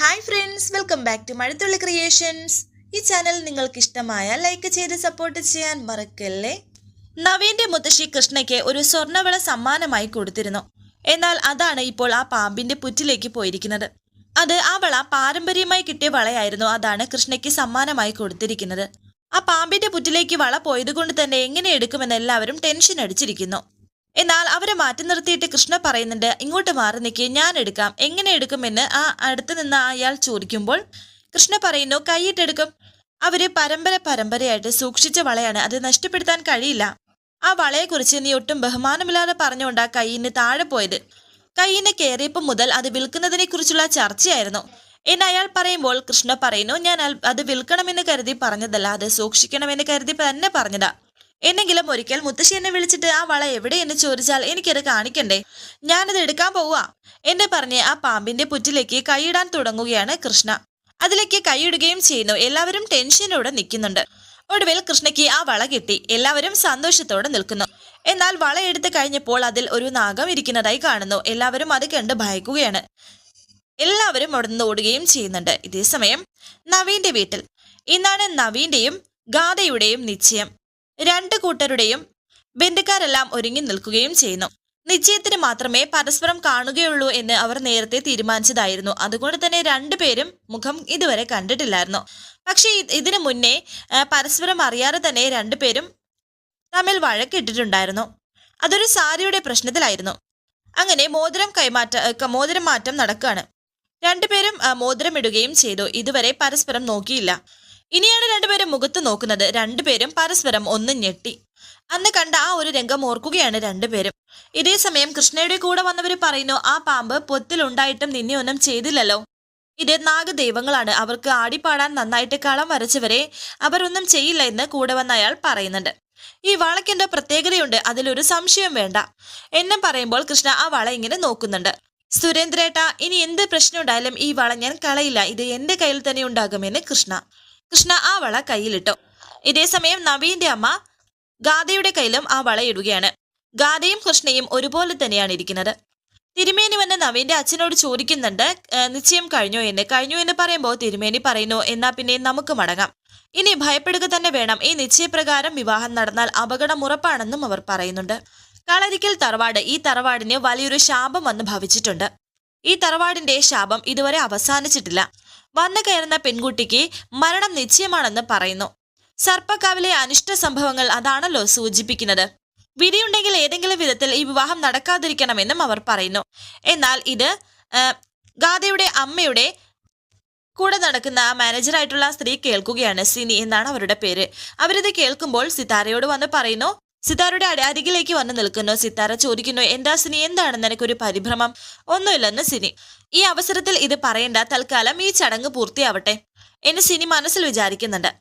Hi friends welcome back to Mazhathulli creations ഈ channel നിങ്ങൾക്ക് ഇഷ്ടമായ ലൈക്ക് ചെയ്ത് സപ്പോർട്ട് ചെയ്യാൻ മറക്കല്ലേ? നവീന്റെ മുത്തശ്ശി കൃഷ്ണയ്ക്ക് ഒരു സ്വർണവിള സമ്മാനമായി കൊടുത്തിരുന്നു. എന്നാൽ അതാണ് ഇപ്പോൾ ആ പാമ്പിന്റെ പുറ്റിലേക്ക് പോയിരിക്കുന്നത്. അത് ആ വള പാരമ്പര്യമായി കിട്ടിയ വളയായിരുന്നു അതാണ് കൃഷ്ണയ്ക്ക് സമ്മാനമായി കൊടുത്തിരിക്കുന്നത്. ആ പാമ്പിന്റെ പുറ്റിലേക്ക് വള പോയതുകൊണ്ട് തന്നെ എങ്ങനെ എടുക്കുമെന്ന് എല്ലാവരും ടെൻഷൻ അടിച്ചിരിക്കുന്നു. എന്നാൽ അവരെ മാറ്റി നിർത്തിയിട്ട് കൃഷ്ണ പറയുന്നുണ്ട് ഇങ്ങോട്ട് മാറി നിൽക്കി ഞാൻ എടുക്കാം. എങ്ങനെ എടുക്കുമെന്ന് ആ അടുത്ത് നിന്ന് അയാൾ ചോദിക്കുമ്പോൾ കൃഷ്ണ പറയുന്നു കൈയിട്ടെടുക്കും അവർ പരമ്പര പരമ്പരയായിട്ട് സൂക്ഷിച്ച വളയാണ്. അത് നഷ്ടപ്പെടുത്താൻ കഴിയില്ല. ആ വളയെക്കുറിച്ച് നീ ഒട്ടും ബഹുമാനമില്ലാതെ പറഞ്ഞുകൊണ്ടാ കൈയിന് താഴെ പോയത്. കൈയിന് കയറിയപ്പോൾ മുതൽ അത് വിൽക്കുന്നതിനെ കുറിച്ചുള്ള ചർച്ചയായിരുന്നു. എന്ന് അയാൾ പറയുമ്പോൾ കൃഷ്ണ പറയുന്നു ഞാൻ അത് വിൽക്കണമെന്ന് കരുതി പറഞ്ഞതല്ല അത് സൂക്ഷിക്കണമെന്ന് കരുതി തന്നെ പറഞ്ഞതാ. എന്നെങ്കിലും ഒരിക്കൽ മുത്തശ്ശി എന്നെ വിളിച്ചിട്ട് ആ വള എവിടെ എന്ന് ചോദിച്ചാൽ എനിക്കത് കാണിക്കണ്ടേ? ഞാനത് എടുക്കാൻ പോവുക എന്നെ പറഞ്ഞ് ആ പാമ്പിന്റെ പുറ്റിലേക്ക് കൈയിടാൻ തുടങ്ങുകയാണ് കൃഷ്ണ. അതിലേക്ക് കൈയിടുകയും ചെയ്യുന്നു. എല്ലാവരും ടെൻഷനോടെ നിൽക്കുന്നുണ്ട്. ഒടുവിൽ കൃഷ്ണയ്ക്ക് ആ വള കിട്ടി. എല്ലാവരും സന്തോഷത്തോടെ നിൽക്കുന്നു. എന്നാൽ വള എടുത്തു കഴിഞ്ഞപ്പോൾ അതിൽ ഒരു നാഗം ഇരിക്കുന്നതായി കാണുന്നു. എല്ലാവരും അത് കണ്ട് ഭയക്കുകയാണ്. എല്ലാവരും അവിടെ നിന്ന് ഓടുകയും ചെയ്യുന്നുണ്ട്. ഇതേസമയം നവീന്റെ വീട്ടിൽ. ഇന്നാണ് നവീന്റെയും ഗാഥയുടെയും നിശ്ചയം. രണ്ട് കൂട്ടരുടെയും ബന്ധുക്കാരെല്ലാം ഒരുങ്ങി നിൽക്കുകയും ചെയ്യുന്നു. നിശ്ചയത്തിന് മാത്രമേ പരസ്പരം കാണുകയുള്ളൂ എന്ന് അവർ നേരത്തെ തീരുമാനിച്ചതായിരുന്നു. അതുകൊണ്ട് തന്നെ രണ്ടുപേരും മുഖം ഇതുവരെ കണ്ടിട്ടില്ലായിരുന്നു. പക്ഷേ ഇതിനു മുന്നേ പരസ്പരം അറിയാതെ തന്നെ രണ്ടുപേരും തമ്മിൽ വഴക്കിട്ടിട്ടുണ്ടായിരുന്നു. അതൊരു സാരിയുടെ പ്രശ്നത്തിലായിരുന്നു. അങ്ങനെ മോതിരം കൈമാറ്റ മോതിരം മാറ്റം നടക്കുകയാണ്. രണ്ടുപേരും മോതിരമിടുകയും ചെയ്തു. ഇതുവരെ പരസ്പരം നോക്കിയില്ല. ഇനിയാണ് രണ്ടുപേരും മുഖത്ത് നോക്കുന്നത്. രണ്ടുപേരും പരസ്പരം ഒന്ന് ഞെട്ടി. അന്ന് കണ്ട ആ ഒരു രംഗം ഓർക്കുകയാണ് രണ്ടുപേരും. ഇതേ സമയം കൃഷ്ണയുടെ കൂടെ വന്നവർ പറയുന്നു ആ പാമ്പ് പൊത്തിലുണ്ടായിട്ടും നിന്നെ ഒന്നും ചെയ്തില്ലല്ലോ. ഇത് നാഗദൈവങ്ങളാണ്. അവർക്ക് ആടിപ്പാടാൻ നന്നായിട്ട് കളം വരച്ചവരെ അവരൊന്നും ചെയ്യില്ല എന്ന് കൂടെ വന്ന അയാൾ പറയുന്നുണ്ട്. ഈ വളയ്ക്കെന്തോ പ്രത്യേകതയുണ്ട്. അതിലൊരു സംശയം വേണ്ട. എന്നും പറയുമ്പോൾ കൃഷ്ണ ആ വള ഇങ്ങനെ നോക്കുന്നുണ്ട്. സുരേന്ദ്രേട്ട ഇനി എന്ത് പ്രശ്നം ഉണ്ടായാലും ഈ വള ഞാൻ കളയില്ല. ഇത് എന്റെ കയ്യിൽ തന്നെ ഉണ്ടാകുമെന്ന് കൃഷ്ണ. കൃഷ്ണ ആ വള കയ്യിലിട്ടു. ഇതേസമയം നവീന്റെ അമ്മ ഗാഥയുടെ കയ്യിലും ആ വള ഇടുകയാണ്. ഗാഥയും കൃഷ്ണയും ഒരുപോലെ തന്നെയാണ് ഇരിക്കുന്നത്. തിരുമേനി വന്ന് നവീന്റെ അച്ഛനോട് ചോദിക്കുന്നുണ്ട് നിശ്ചയം കഴിഞ്ഞോ എന്ന്? കഴിഞ്ഞു എന്ന് പറയുമ്പോൾ തിരുമേനി പറയുന്നു എന്നാ പിന്നെ നമുക്ക് മടങ്ങാം. ഇനി ഭയപ്പെടുക തന്നെ വേണം. ഈ നിശ്ചയപ്രകാരം വിവാഹം നടന്നാൽ അപകടം ഉറപ്പാണെന്നും അവർ പറയുന്നുണ്ട്. കളരിക്കൽ തറവാട് ഈ തറവാടിന് വലിയൊരു ശാപം വന്ന് ഭവിച്ചിട്ടുണ്ട്. ഈ തറവാടിന്റെ ശാപം ഇതുവരെ അവസാനിച്ചിട്ടില്ല. വന്നു കയറുന്ന പെൺകുട്ടിക്ക് മരണം നിശ്ചയമാണെന്ന് പറയുന്നു. സർപ്പക്കാവിലെ അനിഷ്ട സംഭവങ്ങൾ അതാണല്ലോ സൂചിപ്പിക്കുന്നത്. വിധിയുണ്ടെങ്കിൽ ഏതെങ്കിലും വിധത്തിൽ ഈ വിവാഹം നടക്കാതിരിക്കണമെന്നും അവർ പറയുന്നു. എന്നാൽ ഇത് ഗാഥയുടെ അമ്മയുടെ കൂടെ നടക്കുന്ന മാനേജറായിട്ടുള്ള സ്ത്രീ കേൾക്കുകയാണ് സിനി എന്നാണ് അവരുടെ പേര്. അവരിത് കേൾക്കുമ്പോൾ സിതാരയോട് വന്ന് പറയുന്നു സിതാരയുടെ അടി- അരികിലേക്ക് വന്ന് നിൽക്കുന്നു. സിതാര ചോദിക്കുന്നു എന്താ സിനി? എന്താണ് നിനക്കൊരു പരിഭ്രമം? ഒന്നുമില്ലെന്ന് സിനി. ഈ അവസരത്തിൽ ഇത് പറയേണ്ട. തൽക്കാലം ഈ ചടങ്ങ് പൂർത്തിയാവട്ടെ. എന്ന് സിനി മനസ്സിൽ വിചാരിക്കുന്നുണ്ട്.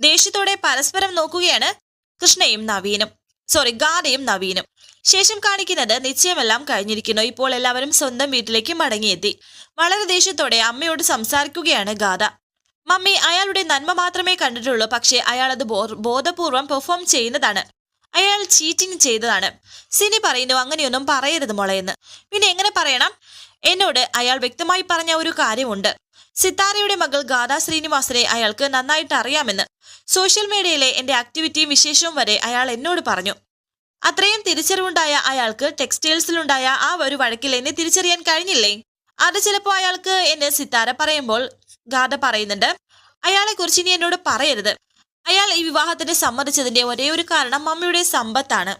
ദേഷ്യത്തോടെ പരസ്പരം നോക്കുകയാണ് കൃഷ്ണയും നവീനും. സോറി ഗാനയും നവീനും. ശേഷം കാണിക്കുന്നത് നിശ്ചയമെല്ലാം കഴിഞ്ഞിരിക്കുന്നു. ഇപ്പോൾ എല്ലാവരും സ്വന്തം വീട്ടിലേക്ക് മടങ്ങിയെത്തി. വളരെ ദേഷ്യത്തോടെ അമ്മയോട് സംസാരിക്കുകയാണ് ഗാഥ. മമ്മി അയാളുടെ നന്മ മാത്രമേ കണ്ടിട്ടുള്ളൂ. പക്ഷേ അയാൾ അത് ബോധപൂർവം പെർഫോം ചെയ്യുന്നതാണ്. അയാൾ ചീറ്റിംഗ് ചെയ്തതാണ്. സിനി പറയുന്നു അങ്ങനെയൊന്നും പറയരുത് മോളെന്ന് പിന്നെ എങ്ങനെ പറയണം? എന്നോട് അയാൾ വ്യക്തമായി പറഞ്ഞ ഒരു കാര്യമുണ്ട്. സിത്താരയുടെ മകൾ ഗാഥാ ശ്രീനിവാസനെ അയാൾക്ക് നന്നായിട്ട് അറിയാമെന്ന്. സോഷ്യൽ മീഡിയയിലെ എന്റെ ആക്ടിവിറ്റിയും വിശേഷവും വരെ അയാൾ എന്നോട് പറഞ്ഞു. അത്രയും തിരിച്ചറിവുണ്ടായ അയാൾക്ക് ടെക്സ്റ്റൈൽസിലുണ്ടായ ആ ഒരു വഴക്കിൽ എന്നെ തിരിച്ചറിയാൻ കഴിഞ്ഞില്ലേ? അത് ചിലപ്പോൾ അയാൾക്ക് എന്നെ സിത്താര പറയുമ്പോൾ ഗാഥ പറയുന്നുണ്ട്. അയാളെ കുറിച്ച് ഇനി എന്നോട് പറയരുത്. അയാൾ ഈ വിവാഹത്തിന് സമ്മതിച്ചതിന്റെ ഒരേ ഒരു കാരണം മമ്മിയുടെ സമ്പത്താണ്.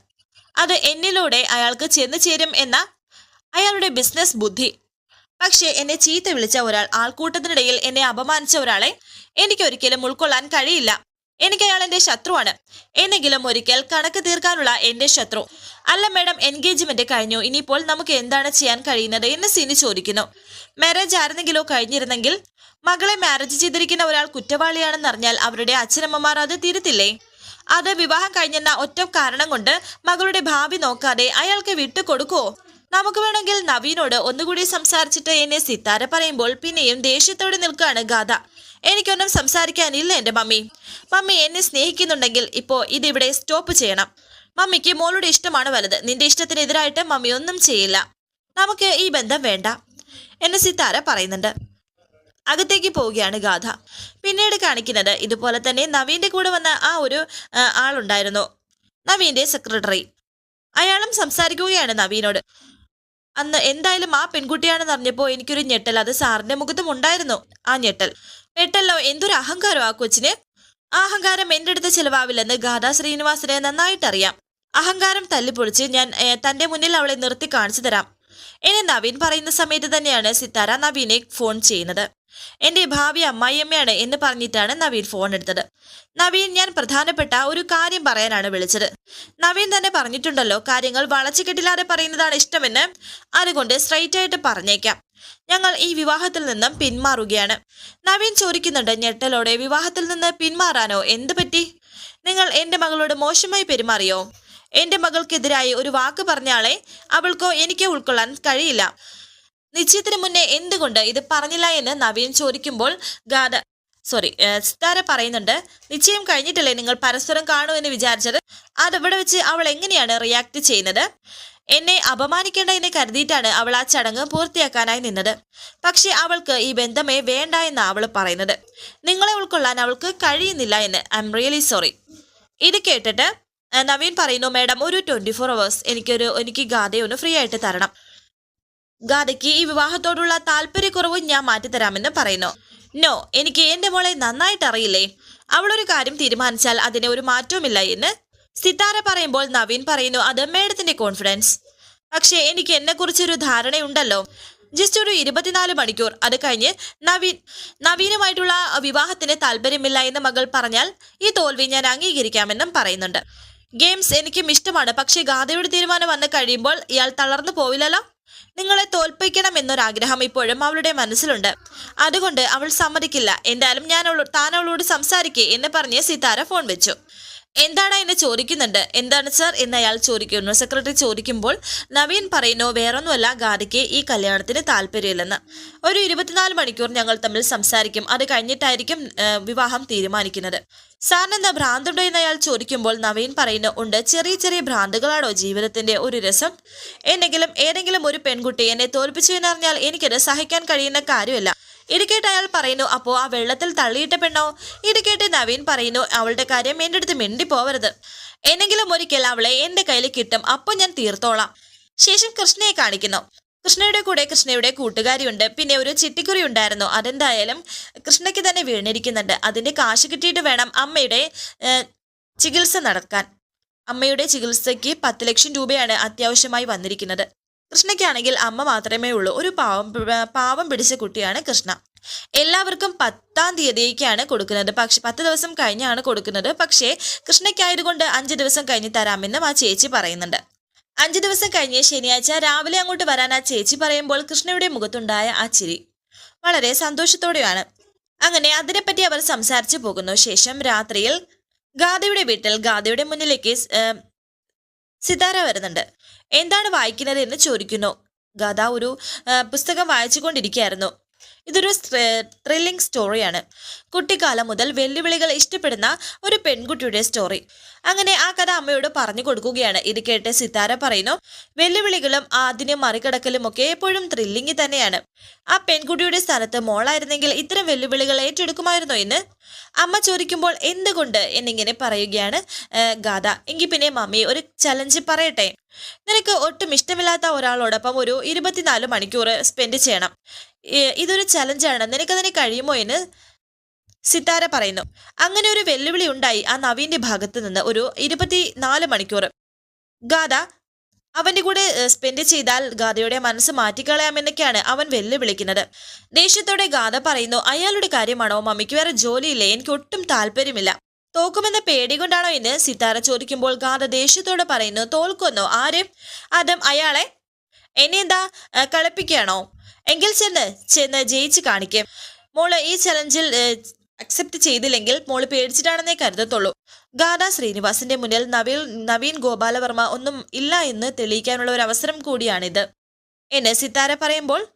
അത് എന്നിലൂടെ അയാൾക്ക് ചെന്നു ചേരും എന്ന അയാളുടെ ബിസിനസ് ബുദ്ധി. പക്ഷേ എന്നെ ചീത്ത വിളിച്ച ഒരാൾ ആൾക്കൂട്ടത്തിനിടയിൽ എന്നെ അപമാനിച്ച ഒരാളെ എനിക്ക് ഒരിക്കലും ഉൾക്കൊള്ളാൻ കഴിയില്ല. എനിക്ക് അയാൾ എന്റെ ശത്രുവാണ്. എന്നെങ്കിലും ഒരിക്കൽ കണക്ക് തീർക്കാനുള്ള എന്റെ ശത്രു. അല്ല മാഡം എൻഗേജ്മെന്റ് കഴിഞ്ഞു. ഇനിയിപ്പോൾ നമുക്ക് എന്താണ് ചെയ്യാൻ കഴിയുന്നത് എന്ന് സിനി ചോദിക്കുന്നു. മാരേജ് ആയിരുന്നെങ്കിലോ കഴിഞ്ഞിരുന്നെങ്കിൽ മകളെ മാരേജ് ചെയ്തിരിക്കുന്ന ഒരാൾ കുറ്റവാളിയാണെന്ന് അറിഞ്ഞാൽ അവരുടെ അച്ഛനമ്മമാർ അത് തിരുത്തില്ലേ? അത് വിവാഹം കഴിഞ്ഞെന്ന ഒറ്റ കാരണം കൊണ്ട് മകളുടെ ഭാവി നോക്കാതെ അയാൾക്ക് വിട്ടുകൊടുക്കുവോ? നമുക്ക് വേണമെങ്കിൽ നവീനോട് ഒന്നുകൂടി സംസാരിച്ചിട്ട് എന്നെ സിത്താര പറയുമ്പോൾ പിന്നെയും ദേഷ്യത്തോടെ നിൽക്കുകയാണ് ഗാഥ. എനിക്കൊന്നും സംസാരിക്കാനില്ല എന്റെ മമ്മി. മമ്മി എന്നെ സ്നേഹിക്കുന്നുണ്ടെങ്കിൽ ഇപ്പോ ഇതിവിടെ സ്റ്റോപ്പ് ചെയ്യണം. മമ്മിക്ക് മോളുടെ ഇഷ്ടമാണ് വലുത്. നിന്റെ ഇഷ്ടത്തിനെതിരായിട്ട് മമ്മി ഒന്നും ചെയ്യില്ല. നമുക്ക് ഈ ബന്ധം വേണ്ട. എന്നെ സിത്താര പറയുന്നുണ്ട്. അകത്തേക്ക് പോവുകയാണ് ഗാഥ. പിന്നീട് കാണിക്കുന്നത് ഇതുപോലെ തന്നെ നവീന്റെ കൂടെ വന്ന ആ ഒരു ആളുണ്ടായിരുന്നു. നവീന്റെ സെക്രട്ടറി അയാളും സംസാരിക്കുകയാണ് നവീനോട്. അന്ന് എന്തായാലും ആ പെൺകുട്ടിയാണെന്ന് അറിഞ്ഞപ്പോൾ എനിക്കൊരു ഞെട്ടൽ. അത് സാറിന്റെ മുഖത്തും ഉണ്ടായിരുന്നു ആ ഞെട്ടൽ. ഞെട്ടല്ലോ എന്തൊരു അഹങ്കാരം ആ കൊച്ചിന്? ആ അഹങ്കാരം എന്റെ അടുത്ത് ചിലവാവില്ലെന്ന് ഗാഥാ ശ്രീനിവാസിനെ നന്നായിട്ടറിയാം അഹങ്കാരം തല്ലിപ്പൊളിച്ച് ഞാൻ തന്റെ മുന്നിൽ അവളെ നിർത്തി കാണിച്ചു തരാം. എന്നെ നവീൻ പറയുന്ന സമയത്ത് തന്നെയാണ് സിത്താര നവീനെ ഫോൺ ചെയ്യുന്നത്. എന്റെ ഭാവി അമ്മായിയമ്മയാണ് എന്ന് പറഞ്ഞിട്ടാണ് നവീൻ ഫോൺ എടുത്തത്. നവീൻ ഞാൻ പ്രധാനപ്പെട്ട ഒരു കാര്യം പറയാനാണ് വിളിച്ചത്. നവീൻ തന്നെ പറഞ്ഞിട്ടുണ്ടല്ലോ കാര്യങ്ങൾ വളച്ചു കെട്ടില്ലാതെ പറയുന്നതാണ് ഇഷ്ടമെന്ന്. അതുകൊണ്ട് സ്ട്രൈറ്റ് ആയിട്ട് പറഞ്ഞേക്കാം. ഞങ്ങൾ ഈ വിവാഹത്തിൽ നിന്നും പിന്മാറുകയാണ്. നവീൻ ചോദിക്കുന്നുണ്ട് ഞെട്ടലോടെ വിവാഹത്തിൽ നിന്ന് പിന്മാറാനോ? എന്ത് പറ്റി? നിങ്ങൾ എന്റെ മകളോട് മോശമായി പെരുമാറിയോ? എന്റെ മകൾക്കെതിരായി ഒരു വാക്ക് പറഞ്ഞാളെ അവൾക്കോ എനിക്കോ ഉൾക്കൊള്ളാൻ കഴിയില്ല. നിശ്ചയത്തിന് മുന്നേ എന്തുകൊണ്ട് ഇത് പറഞ്ഞില്ല എന്ന് നവീൻ ചോദിക്കുമ്പോൾ ഗാഥ സോറി സിതാര പറയുന്നുണ്ട് നിശ്ചയം കഴിഞ്ഞിട്ടല്ലേ നിങ്ങൾ പരസ്പരം കാണൂ എന്ന് വിചാരിച്ചത്? അതവിടെ വെച്ച് അവൾ എങ്ങനെയാണ് റിയാക്ട് ചെയ്യുന്നത്? എന്നെ അപമാനിക്കേണ്ട എന്ന് കരുതിയിട്ടാണ് അവൾ ആ ചടങ്ങ് പൂർത്തിയാക്കാനായി നിന്നത്. പക്ഷെ അവൾക്ക് ഈ ബന്ധമേ വേണ്ട എന്ന് അവൾ പറയുന്നത്. നിങ്ങളെ ഉൾക്കൊള്ളാൻ അവൾക്ക് കഴിയുന്നില്ല എന്ന്. ഐ എം റിയലി സോറി ഇത് കേട്ടിട്ട് നവീൻ പറയുന്നു മാഡം ഒരു ട്വന്റി ഫോർ അവേഴ്സ് എനിക്കൊരു എനിക്ക് ഗാഥയൊന്ന് ഫ്രീ ആയിട്ട് തരണം. ഗാഥയ്ക്ക് ഈ വിവാഹത്തോടുള്ള താല്പര്യക്കുറവ് ഞാൻ മാറ്റിത്തരാമെന്ന് പറയുന്നു. നോ എനിക്ക് എന്റെ മോളെ നന്നായിട്ട് അറിയില്ലേ? അവളൊരു കാര്യം തീരുമാനിച്ചാൽ അതിന് ഒരു മാറ്റവുമില്ല എന്ന് സിത്താര പറയുമ്പോൾ നവീൻ പറയുന്നു അത് മേഡത്തിന്റെ കോൺഫിഡൻസ്. പക്ഷേ എനിക്ക് എന്നെ കുറിച്ചൊരു ധാരണയുണ്ടല്ലോ. ജസ്റ്റ് ഒരു ഇരുപത്തിനാല് മണിക്കൂർ. അത് കഴിഞ്ഞ് നവീൻ നവീനുമായിട്ടുള്ള വിവാഹത്തിന് താല്പര്യമില്ല എന്ന് മകൾ പറഞ്ഞാൽ ഈ തോൽവി ഞാൻ അംഗീകരിക്കാമെന്നും പറയുന്നുണ്ട്. ഗെയിംസ് എനിക്കും ഇഷ്ടമാണ്. പക്ഷേ ഗാഥയുടെ തീരുമാനം വന്നു കഴിയുമ്പോൾ ഇയാൾ തളർന്നു പോവില്ലല്ലോ? നിങ്ങളെ തോൽപ്പിക്കണം എന്നൊരാഗ്രഹം ഇപ്പോഴും അവളുടെ മനസ്സിലുണ്ട്. അതുകൊണ്ട് അവൾ സമ്മതിക്കില്ല. എന്തായാലും ഞാൻ താൻ അവളോട് സംസാരിക്കേ എന്ന് പറഞ്ഞ് സിതാര ഫോൺ വെച്ചു. എന്താണ് എന്നെ ചോദിക്കുന്നുണ്ട്? എന്താണ് സർ എന്ന് അയാൾ ചോദിക്കുന്നു. സെക്രട്ടറി ചോദിക്കുമ്പോൾ നവീൻ പറയുന്നു വേറൊന്നുമല്ല ഗാദിക്ക് ഈ കല്യാണത്തിന് താല്പര്യമില്ലെന്ന്. ഒരു ഇരുപത്തിനാല് മണിക്കൂർ ഞങ്ങൾ തമ്മിൽ സംസാരിക്കും. അത് കഴിഞ്ഞിട്ടായിരിക്കും വിവാഹം തീരുമാനിക്കുന്നത്. സാറിന് എന്താ ഭ്രാന്തുണ്ടോ എന്ന് അയാൾ ചോദിക്കുമ്പോൾ നവീൻ പറയുന്നു ഉണ്ട്. ചെറിയ ചെറിയ ഭ്രാന്തുകളാണോ ജീവിതത്തിന്റെ ഒരു രസം? എന്നെങ്കിലും ഏതെങ്കിലും ഒരു പെൺകുട്ടി എന്നെ തോൽപ്പിച്ചു എന്നറിഞ്ഞാൽ എനിക്കത് സഹിക്കാൻ കഴിയുന്ന കാര്യമല്ല. ഇത് കേട്ട് അയാൾ പറയുന്നു അപ്പോൾ ആ വെള്ളത്തിൽ തള്ളിയിട്ട പെണ്ണോ? ഇടുക്കേട്ട് കേട്ട് നവീൻ പറയുന്നു അവളുടെ കാര്യം എന്റെ അടുത്ത് മിണ്ടി പോവരുത് എന്നെങ്കിലും ഒരിക്കൽ അവളെ എന്റെ കയ്യിൽ കിട്ടും അപ്പോൾ ഞാൻ തീർത്തോളാം. ശേഷം കൃഷ്ണയെ കാണിക്കുന്നു. കൃഷ്ണയുടെ കൂടെ കൃഷ്ണയുടെ കൂട്ടുകാരിയുണ്ട്. പിന്നെ ഒരു ചിട്ടിക്കുറി ഉണ്ടായിരുന്നു. അതെന്തായാലും കൃഷ്ണയ്ക്ക് തന്നെ വീണിരിക്കുന്നുണ്ട്. അതിന്റെ കാശ് കിട്ടിയിട്ട് വേണം അമ്മയുടെ ചികിത്സ നടക്കാൻ. അമ്മയുടെ ചികിത്സയ്ക്ക് പത്ത് ലക്ഷം രൂപയാണ് അത്യാവശ്യമായി വന്നിരിക്കുന്നത്. കൃഷ്ണയ്ക്കാണെങ്കിൽ അമ്മ മാത്രമേ ഉള്ളൂ. ഒരു പാവം പാവം പിടിച്ച കുട്ടിയാണ് കൃഷ്ണ. എല്ലാവർക്കും പത്താം തീയതിക്കാണ് കൊടുക്കുന്നത്. പക്ഷെ പത്ത് ദിവസം കഴിഞ്ഞാണ് കൊടുക്കുന്നത്. പക്ഷേ കൃഷ്ണയ്ക്കായതുകൊണ്ട് അഞ്ച് ദിവസം കഴിഞ്ഞ് തരാമെന്നും ആ ചേച്ചി പറയുന്നുണ്ട്. അഞ്ച് ദിവസം കഴിഞ്ഞ് ശനിയാഴ്ച രാവിലെ അങ്ങോട്ട് വരാൻ ആ ചേച്ചി പറയുമ്പോൾ കൃഷ്ണയുടെ മുഖത്തുണ്ടായ ആ ചിരി വളരെ സന്തോഷത്തോടെയാണ്. അങ്ങനെ അതിനെപ്പറ്റി അവർ സംസാരിച്ചു പോകുന്നു. ശേഷം രാത്രിയിൽ ഗാദയുടെ വീട്ടിൽ ഗാദയുടെ മുന്നിലേക്ക് സിതാര വരുന്നുണ്ട്. എന്താണ് വായിക്കുന്നത് എന്ന് ചോദിക്കുന്നു. ഗാഥ ഒരു പുസ്തകം പുസ്തകം വായിച്ചുകൊണ്ടിരിക്കുകയായിരുന്നു. ഇതൊരു ത്രില്ലിംഗ് സ്റ്റോറിയാണ് കുട്ടിക്കാലം മുതൽ വെല്ലുവിളികൾ ഇഷ്ടപ്പെടുന്ന ഒരു പെൺകുട്ടിയുടെ സ്റ്റോറി അങ്ങനെ ആ കഥ അമ്മയോട് പറഞ്ഞു കൊടുക്കുകയാണ്. ഇത് കേട്ട് സിതാര പറയുന്നു വെല്ലുവിളികളും ആദ്യം മറികടക്കലും ഒക്കെ എപ്പോഴും ത്രില്ലിംഗ് തന്നെയാണ്. ആ പെൺകുട്ടിയുടെ സ്ഥലത്ത് മോളായിരുന്നെങ്കിൽ ഇത്തരം വെല്ലുവിളികൾ ഏറ്റെടുക്കുമായിരുന്നു എന്ന്? അമ്മ ചോദിക്കുമ്പോൾ എന്തുകൊണ്ട്? എന്നിങ്ങനെ പറയുകയാണ് ഗാഥ. എങ്കിൽ പിന്നെ മമ്മി ഒരു ചലഞ്ച് പറയട്ടെ. നിനക്ക് ഒട്ടും ഇഷ്ടമില്ലാത്ത ഒരാളോടൊപ്പം ഒരു ഇരുപത്തിനാല് മണിക്കൂർ സ്പെൻഡ് ചെയ്യണം. ഇതൊരു ചലഞ്ചാണ് നിനക്കതിന് കഴിയുമോ എന്ന് സിത്താര പറയുന്നു. അങ്ങനെ ഒരു വെല്ലുവിളി ഉണ്ടായി ആ നവീന്റെ ഭാഗത്ത് നിന്ന് ഒരു ഇരുപത്തി നാല് മണിക്കൂർ. ഗാഥ അവന്റെ കൂടെ സ്പെൻഡ് ചെയ്താൽ ഗാഥയുടെ മനസ്സ് മാറ്റിക്കളയാമെന്നൊക്കെയാണ് അവൻ വെല്ലുവിളിക്കുന്നത്. ദേഷ്യത്തോടെ ഗാഥ പറയുന്നു അയാളുടെ കാര്യമാണോ? മമ്മിക്ക് വേറെ ജോലിയില്ലേ? എനിക്ക് ഒട്ടും താല്പര്യമില്ല. തോക്കുമെന്ന പേടി കൊണ്ടാണോ എന്ന് സിത്താര ചോദിക്കുമ്പോൾ ഗാഥ ദേഷ്യത്തോടെ പറയുന്നു തോൽക്കുന്നോ? ആരും? അതും അയാളെ? എന്നെന്താ കളിപ്പിക്കുകയാണോ? എങ്കിൽ ചെന്ന് ചെന്ന് ജയിച്ച് കാണിക്കും. മോൾ ഈ ചലഞ്ചിൽ അക്സെപ്റ്റ് ചെയ്തില്ലെങ്കിൽ മോൾ പേടിച്ചിട്ടാണെന്നേ കരുതത്തുള്ളൂ. ഗാഥ ശ്രീനിവാസിന്റെ മുന്നിൽ നവീൻ നവീൻ ഗോപാലവർമ്മ ഒന്നും ഇല്ല എന്ന് തെളിയിക്കാനുള്ള ഒരു അവസരം കൂടിയാണിത്. എന്നെ സിത്താര പറയുമ്പോൾ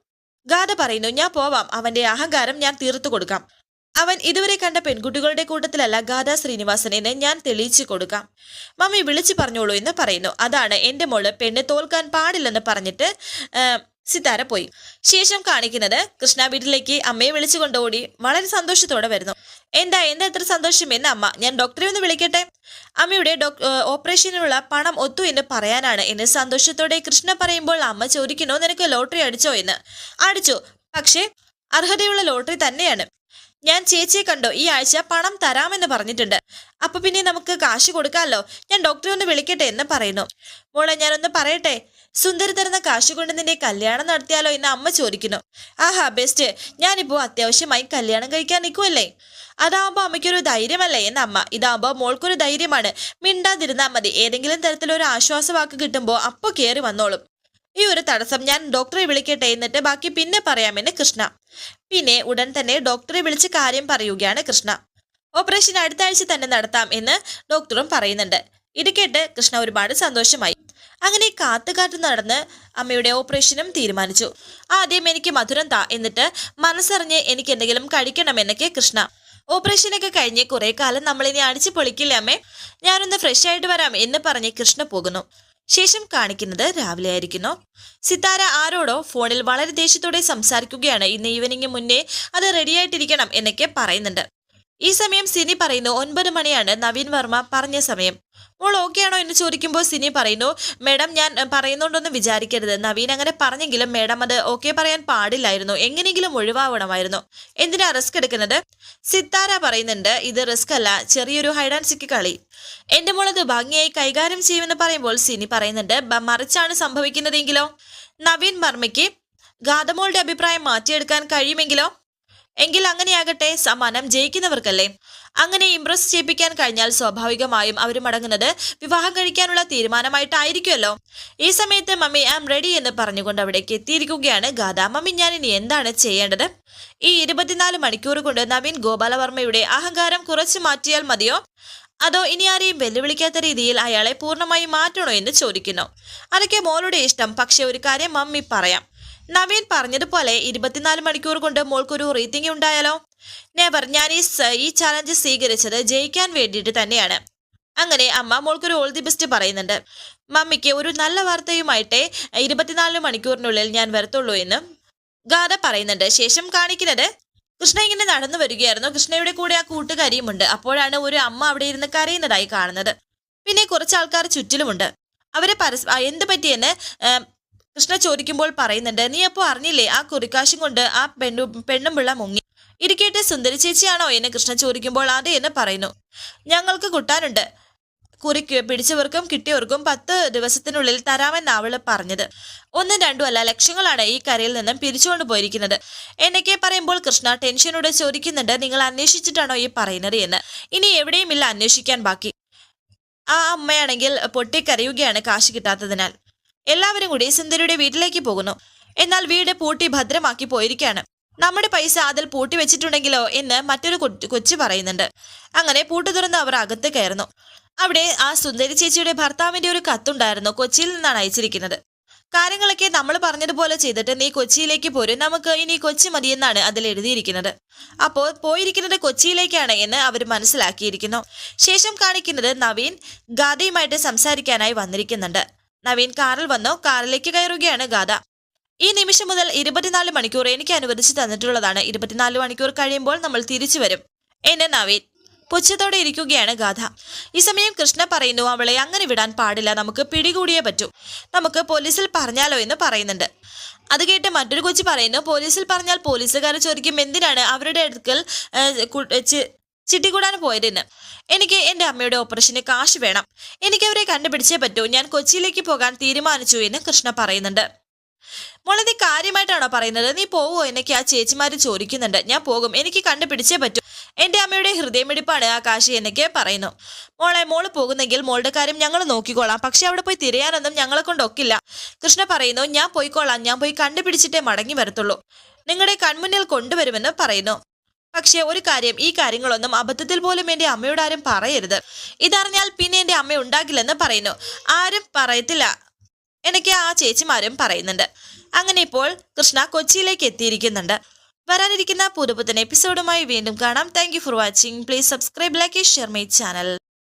ഗാഥ പറയുന്നു ഞാൻ പോവാം. അവന്റെ അഹങ്കാരം ഞാൻ തീർത്തു കൊടുക്കാം. അവൻ ഇതുവരെ കണ്ട പെൺകുട്ടികളുടെ കൂട്ടത്തിലല്ല ഗാഥ ശ്രീനിവാസനെന്ന് ഞാൻ തെളിയിച്ചു കൊടുക്കാം. മമ്മി വിളിച്ചു പറഞ്ഞോളൂ എന്ന് പറയുന്നു. അതാണ് എന്റെ മോൾ പെണ്ണ് തോൽക്കാൻ പാടില്ലെന്ന് പറഞ്ഞിട്ട് സിതാര പോയി. ശേഷം കാണിക്കുന്നത് കൃഷ്ണ വീട്ടിലേക്ക് അമ്മയെ വിളിച്ചു കൊണ്ടോടി വളരെ സന്തോഷത്തോടെ വരുന്നു. എന്താ എന്താ എത്ര സന്തോഷം? എന്ന് അമ്മ ഞാൻ ഡോക്ടറെ ഒന്ന് വിളിക്കട്ടെ? അമ്മയുടെ ഓപ്പറേഷനുള്ള പണം ഒത്തു എന്ന് പറയാനാണ് എന്ന് സന്തോഷത്തോടെ കൃഷ്ണ പറയുമ്പോൾ അമ്മ ചോദിക്കണോ നിനക്ക് ലോട്ടറി അടിച്ചോ എന്ന്? അടിച്ചു. പക്ഷേ അർഹതയുള്ള ലോട്ടറി തന്നെയാണ്. ഞാൻ ചേച്ചിയെ കണ്ടോ ഈ ആഴ്ച പണം തരാമെന്ന് പറഞ്ഞിട്ടുണ്ട്. അപ്പൊ പിന്നെ നമുക്ക് കാശ് കൊടുക്കാമല്ലോ. ഞാൻ ഡോക്ടറെ ഒന്ന് വിളിക്കട്ടെ എന്ന് പറയുന്നു. മോളെ ഞാനൊന്ന് പറയട്ടെ? സുന്ദരി തരുന്ന കാശ് കൊണ്ട് നിന്റെ കല്യാണം നടത്തിയാലോ എന്ന് അമ്മ ചോദിക്കുന്നു. ആഹാ ബെസ്റ്റ്. ഞാനിപ്പോ അത്യാവശ്യമായി കല്യാണം കഴിക്കാൻ നിൽക്കുമല്ലേ അതാവുമ്പോ അമ്മയ്ക്കൊരു ധൈര്യമല്ലേ എന്ന അമ്മ. ഇതാവുമ്പോ മോൾക്കൊരു ധൈര്യമാണ്. മിണ്ടാതിരുന്നാ മതി. ഏതെങ്കിലും തരത്തിലൊരു ആശ്വാസവാക്ക് കിട്ടുമ്പോ അപ്പൊ കയറി വന്നോളും. ഈ ഒരു തടസ്സം ഞാൻ ഡോക്ടറെ വിളിക്കട്ടെ എന്നിട്ട് ബാക്കി പിന്നെ പറയാമെന്ന് കൃഷ്ണ. പിന്നെ ഉടൻ തന്നെ ഡോക്ടറെ വിളിച്ച് കാര്യം പറയുകയാണ് കൃഷ്ണ. ഓപ്പറേഷൻ അടുത്ത ആഴ്ച തന്നെ നടത്താം എന്ന് ഡോക്ടറും പറയുന്നുണ്ട്. ഇത് കേട്ട് കൃഷ്ണ ഒരുപാട് സന്തോഷമായി. അങ്ങനെ കാത്തു കാത്തു നടന്ന് അമ്മയുടെ ഓപ്പറേഷനും തീരുമാനിച്ചു. ആദ്യം എനിക്ക് മധുരം താ എന്നിട്ട് മനസ്സറിഞ്ഞ് എനിക്ക് എന്തെങ്കിലും കഴിക്കണമെന്നൊക്കെ കൃഷ്ണ. ഓപ്പറേഷനൊക്കെ കഴിഞ്ഞ് കുറെ കാലം നമ്മളിനി അടിച്ചു പൊളിക്കില്ലേ അമ്മേ? ഞാനൊന്ന് ഫ്രഷ് ആയിട്ട് വരാം എന്ന് പറഞ്ഞ് കൃഷ്ണ പോകുന്നു. ശേഷം കാണിക്കുന്നത് രാവിലെ ആയിരിക്കുന്നു. സിത്താര ആരോടോ ഫോണിൽ വളരെ ദേഷ്യത്തോടെ സംസാരിക്കുകയാണ്. ഇന്ന് ഈവനിങ് മുന്നേ അത് റെഡിയായിട്ടിരിക്കണം എന്നൊക്കെ പറയുന്നുണ്ട്. ഈ സമയം സിനി പറയുന്നു ഒൻപത് മണിയാണ് നവീൻ വർമ്മ പറഞ്ഞ സമയം. മോൾ ആണോ എന്ന് ചോദിക്കുമ്പോൾ സിനി പറയുന്നു മേഡം ഞാൻ പറയുന്നുണ്ടെന്ന് വിചാരിക്കരുത്. നവീൻ അങ്ങനെ പറഞ്ഞെങ്കിലും മേഡം അത് ഓക്കെ പറയാൻ പാടില്ലായിരുന്നു. എങ്ങനെയെങ്കിലും ഒഴിവാവണമായിരുന്നു. എന്തിനാ റിസ്ക് എടുക്കുന്നത്? സിത്താര പറയുന്നുണ്ട് ഇത് റിസ്ക് അല്ല. ചെറിയൊരു ഹൈഡ് സിക്ക് കളി. എന്റെ മോളത് ഭംഗിയായി കൈകാര്യം ചെയ്യുമെന്ന് പറയുമ്പോൾ സിനി പറയുന്നുണ്ട് "ബ- മറിച്ചാണ് സംഭവിക്കുന്നതെങ്കിലോ? നവീൻ വർമ്മയ്ക്ക് ഗാതമോളുടെ അഭിപ്രായം മാറ്റിയെടുക്കാൻ കഴിയുമെങ്കിലോ? എങ്കിൽ അങ്ങനെയാകട്ടെ സമ്മാനം ജയിക്കുന്നവർക്കല്ലേ? അങ്ങനെ ഇംപ്രസ് ചെയ്യിപ്പിക്കാൻ കഴിഞ്ഞാൽ സ്വാഭാവികമായും അവർ മടങ്ങുന്നത് വിവാഹം കഴിക്കാനുള്ള തീരുമാനമായിട്ടായിരിക്കുമല്ലോ. ഈ സമയത്ത് മമ്മി ഐ ആം റെഡി എന്ന് പറഞ്ഞുകൊണ്ട് അവിടേക്ക് എത്തിയിരിക്കുകയാണ് ഗാഥ. മമ്മി ഞാൻ ഇനി എന്താണ് ചെയ്യേണ്ടത്? ഈ ഇരുപത്തിനാല് മണിക്കൂർ കൊണ്ട് നവീൻ ഗോപാലവർമ്മയുടെ അഹങ്കാരം കുറച്ചു മാറ്റിയാൽ മതിയോ? അതോ ഇനി ആരെയും വെല്ലുവിളിക്കാത്ത രീതിയിൽ അയാളെ പൂർണമായി മാറ്റണോ എന്ന് ചോദിക്കുന്നു. അതൊക്കെ മോളുടെ ഇഷ്ടം. പക്ഷെ ഒരു കാര്യം മമ്മി പറയാം. നവീൻ പറഞ്ഞതുപോലെ ഇരുപത്തിനാല് മണിക്കൂർ കൊണ്ട് മോൾക്കൊരു റീത്തിങ് ഉണ്ടായാലോ? നെവർ ഞാൻ ഈ ഈ ചാലഞ്ച് സ്വീകരിച്ചത് ജയിക്കാൻ വേണ്ടിയിട്ട് തന്നെയാണ്. അങ്ങനെ അമ്മ മോൾക്കൊരു ഓൾ ദി ബെസ്റ്റ് പറയുന്നുണ്ട്. മമ്മിക്ക് ഒരു നല്ല വാർത്തയുമായിട്ട് ഇരുപത്തിനാല് മണിക്കൂറിനുള്ളിൽ ഞാൻ വരത്തുള്ളൂ എന്ന് ഗാഥ പറയുന്നുണ്ട്. ശേഷം കാണിക്കുന്നത് കൃഷ്ണ ഇങ്ങനെ നടന്നു വരികയായിരുന്നു. കൃഷ്ണയുടെ കൂടെ ആ കൂട്ടുകാരിയുമുണ്ട് അപ്പോഴാണ് ഒരു അമ്മ അവിടെ ഇരുന്ന് കരയുന്നതായി കാണുന്നത്. പിന്നെ കുറച്ച് ആൾക്കാർ ചുറ്റിലുമുണ്ട്. അവരെ പരസ് ആ, എന്ത് പറ്റിയെന്ന് കൃഷ്ണ ചോദിക്കുമ്പോൾ പറയുന്നുണ്ട് നീ അപ്പോൾ അറിഞ്ഞില്ലേ ആ കുറിക്കാശും കൊണ്ട് ആ പെണ്ണു പെണ്ണും പിള്ള മുങ്ങി. ഇരിക്കേട്ടെ സുന്ദരി ചേച്ചിയാണോ? എന്ന് കൃഷ്ണ ചോദിക്കുമ്പോൾ അതെ എന്ന് പറയുന്നു. ഞങ്ങൾക്ക് കുട്ടാനുണ്ട്. കുറിക്ക് പിടിച്ചവർക്കും കിട്ടിയവർക്കും പത്ത് ദിവസത്തിനുള്ളിൽ തരാമെന്ന് അവൾ പറഞ്ഞത്. ഒന്നും രണ്ടും അല്ല ലക്ഷങ്ങളാണ് ഈ കരയിൽ നിന്നും പിരിച്ചുകൊണ്ട് പോയിരിക്കുന്നത്. എന്നൊക്കെ പറയുമ്പോൾ കൃഷ്ണ ടെൻഷനോട് ചോദിക്കുന്നുണ്ട് നിങ്ങൾ അന്വേഷിച്ചിട്ടാണോ ഈ പറയുന്നത്? എന്ന്. ഇനി എവിടെയുമില്ല അന്വേഷിക്കാൻ ബാക്കി. ആ അമ്മയാണെങ്കിൽ പൊട്ടിക്കരയുകയാണ് കാശ് കിട്ടാത്തതിനാൽ. എല്ലാവരും കൂടി സുന്ദരിയുടെ വീട്ടിലേക്ക് പോകുന്നു. എന്നാൽ വീട് പൂട്ടി ഭദ്രമാക്കി പോയിരിക്കുകയാണ്. നമ്മുടെ പൈസ അതിൽ പൂട്ടി വെച്ചിട്ടുണ്ടെങ്കിലോ എന്ന് മറ്റൊരു കൊച്ചു പറയുന്നുണ്ട്. അങ്ങനെ പൂട്ട് തുറന്ന് അവർ അകത്ത് കയറുന്നു. അവിടെ ആ സുന്ദരി ചേച്ചിയുടെ ഭർത്താവിന്റെ ഒരു കത്തുണ്ടായിരുന്നു കൊച്ചിയിൽ നിന്നാണ് അയച്ചിരിക്കുന്നത്. കാര്യങ്ങളൊക്കെ നമ്മൾ പറഞ്ഞതുപോലെ ചെയ്തിട്ട് നീ കൊച്ചിയിലേക്ക് പോരും നമുക്ക് ഇനി കൊച്ചി മതിയെന്നാണ് അതിൽ എഴുതിയിരിക്കുന്നത്. അപ്പോൾ പോയിരിക്കുന്നത് കൊച്ചിയിലേക്കാണ് എന്ന് അവർ മനസ്സിലാക്കിയിരിക്കുന്നു. ശേഷം കാണിക്കുന്നത് നവീൻ ഗാദയുമായിട്ട് സംസാരിക്കാനായി വന്നിരിക്കുന്നുണ്ട്. നവീൻ കാറിൽ വന്നു കാറിലേക്ക് കയറുകയാണ് ഗാഥ. ഈ നിമിഷം മുതൽ ഇരുപത്തിനാല് മണിക്കൂർ എനിക്ക് അനുവദിച്ചു തന്നിട്ടുള്ളതാണ്. ഇരുപത്തിനാല് മണിക്കൂർ കഴിയുമ്പോൾ നമ്മൾ തിരിച്ചു വരും. എന്നെ നവീൻ. പുച്ഛത്തോടെ ഇരിക്കുകയാണ് ഗാഥ. ഈ സമയം കൃഷ്ണ പറയുന്നു അവളെ അങ്ങനെ വിടാൻ പാടില്ല. നമുക്ക് പിടികൂടിയേ പറ്റൂ. നമുക്ക് പോലീസിൽ പറഞ്ഞാലോ എന്ന് പറയുന്നുണ്ട്. അത് കേട്ട് മറ്റൊരു കൊച്ചു പറയുന്നു പോലീസിൽ പറഞ്ഞാൽ പോലീസുകാർ ചോദിക്കും എന്തിനാണ് അവരുടെ അടുക്കൽ ചിട്ടികൂടാൻ പോയതെന്ന്. എനിക്ക് എന്റെ അമ്മയുടെ ഓപ്പറേഷന് കാശ് വേണം. എനിക്ക് അവരെ കണ്ടുപിടിച്ചേ പറ്റൂ. ഞാൻ കൊച്ചിയിലേക്ക് പോകാൻ തീരുമാനിച്ചു എന്ന് കൃഷ്ണ പറയുന്നുണ്ട്. മോളെ നീ കാര്യമായിട്ടാണോ പറയുന്നത്? നീ പോവോ? എന്നൊക്കെ ആ ചേച്ചിമാര് ചോദിക്കുന്നുണ്ട്. ഞാൻ പോകും. എനിക്ക് കണ്ടുപിടിച്ചേ പറ്റൂ. എന്റെ അമ്മയുടെ ഹൃദയമിടിപ്പാണ് ആ കാശി എന്നൊക്കെ പറയുന്നു. മോളെ മോൾ പോകുന്നെങ്കിൽ മോളുടെ കാര്യം ഞങ്ങൾ നോക്കിക്കോളാം. പക്ഷെ അവിടെ പോയി തിരയാനൊന്നും ഞങ്ങളെ കൊണ്ടൊക്കില്ല കൃഷ്ണ പറയുന്നു ഞാൻ പോയിക്കോളാം. ഞാൻ പോയി കണ്ടുപിടിച്ചിട്ടേ മടങ്ങി വരത്തുള്ളൂ. നിങ്ങളുടെ കൺമുന്നിൽ കൊണ്ടുവരുമെന്ന് പറയുന്നു. പക്ഷേ ഒരു കാര്യം ഈ കാര്യങ്ങളൊന്നും അബദ്ധത്തിൽ പോലും എന്റെ അമ്മയോട് ആരും പറയരുത്. ഇതറിഞ്ഞാൽ പിന്നെ എന്റെ അമ്മ ഉണ്ടാകില്ലെന്ന് പറയുന്നു. ആരും പറയത്തില്ല. എനിക്ക് ആ ചേച്ചിമാരും പറയുന്നുണ്ട്. അങ്ങനെ ഇപ്പോൾ കൃഷ്ണ കൊച്ചിയിലേക്ക് എത്തിയിരിക്കുന്നുണ്ട്. വരാനിരിക്കുന്ന പുതുപുത്തൻ എപ്പിസോഡുമായി വീണ്ടും കാണാം. Thank for watching please subscribe like share my channel